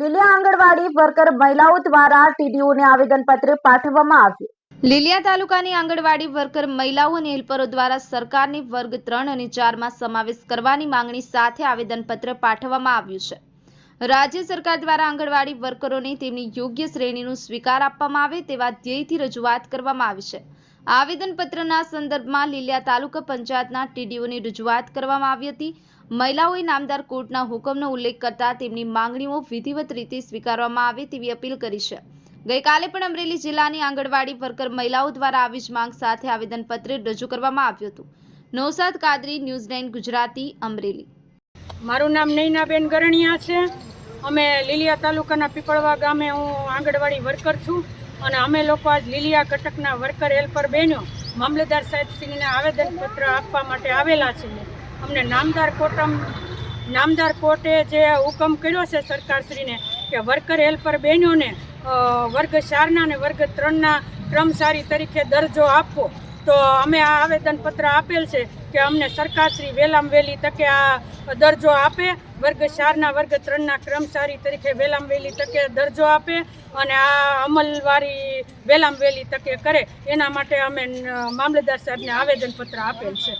લીલિયા આંગણવાડી worker મહિલાઓ દ્વારા ટીડીઓને આવેદનપત્ર પાઠવવામાં આવ્યું. લીલિયા તાલુકાની આંગણવાડી વર્કર મહિલાઓ અને હેલ્પરો દ્વારા સરકારની વર્ગ ત્રણ અને ચારમાં સમાવેશ કરવાની માંગણી સાથે આવેદનપત્ર પાઠવવામાં આવ્યું છે. રાજ્ય સરકાર દ્વારા આંગણવાડી વર્કરોને તેમની યોગ્ય શ્રેણીનું સ્વીકાર આપવામાં આવે તેવા ધ્યેયથી રજૂઆત કરવામાં આવી છે. આવેદનપત્રના સંદર્ભમાં લીલિયા તાલુકા પંચાયતના ટીડીઓની રજૂઆત કરવામાં આવી હતી. મહિલાઓએ નામદાર કોર્ટના હુકમનો ઉલ્લેખ કરતા તેમની માંગણીઓ વિધિવત રીતે સ્વીકારવામાં આવે તેવી અપીલ કરી છે. ગઈકાલે પણ અમરેલી જિલ્લાની આંગણવાડી વર્કર મહિલાઓ દ્વારા આવી જ માંગ સાથે આવેદનપત્ર રજૂ કરવામાં આવ્યું હતું. Naushad Kadri, News Nine Gujarati, Amreli. મારું નામ નૈનાબેન ગરણિયા છે. અમે લીલિયા તાલુકાના પીપળવા ગામે હું આંગણવાડી વર્કર છું. અને અમે લોકો આજ લીલિયા કટકના વર્કર હેલ્પર બહેનો મામલતદાર સાહેબશ્રીને આવેદનપત્ર આપવા માટે આવેલા છીએ. અમને નામદાર કોટમ નામદાર કોર્ટે જે હુકમ કર્યો છે સરકારશ્રીને કે વર્કર હેલ્પર બહેનોને વર્ગ ચારના અને વર્ગ ત્રણના કર્મચારી તરીકે દરજ્જો આપવો. તો અમે આ આવેદનપત્ર આપેલ છે કે અમને સરકારશ્રી વહેલામ વહેલી તકે આ દરજ્જો આપે, વર્ગ ચારના, વર્ગ ત્રણના કર્મચારી તરીકે વહેલામ વહેલી તકે દરજ્જો આપે અને આ અમલવારી વહેલામ વહેલી તકે કરે. એના માટે અમે મામલતદાર સાહેબને આવેદનપત્ર આપેલ છે.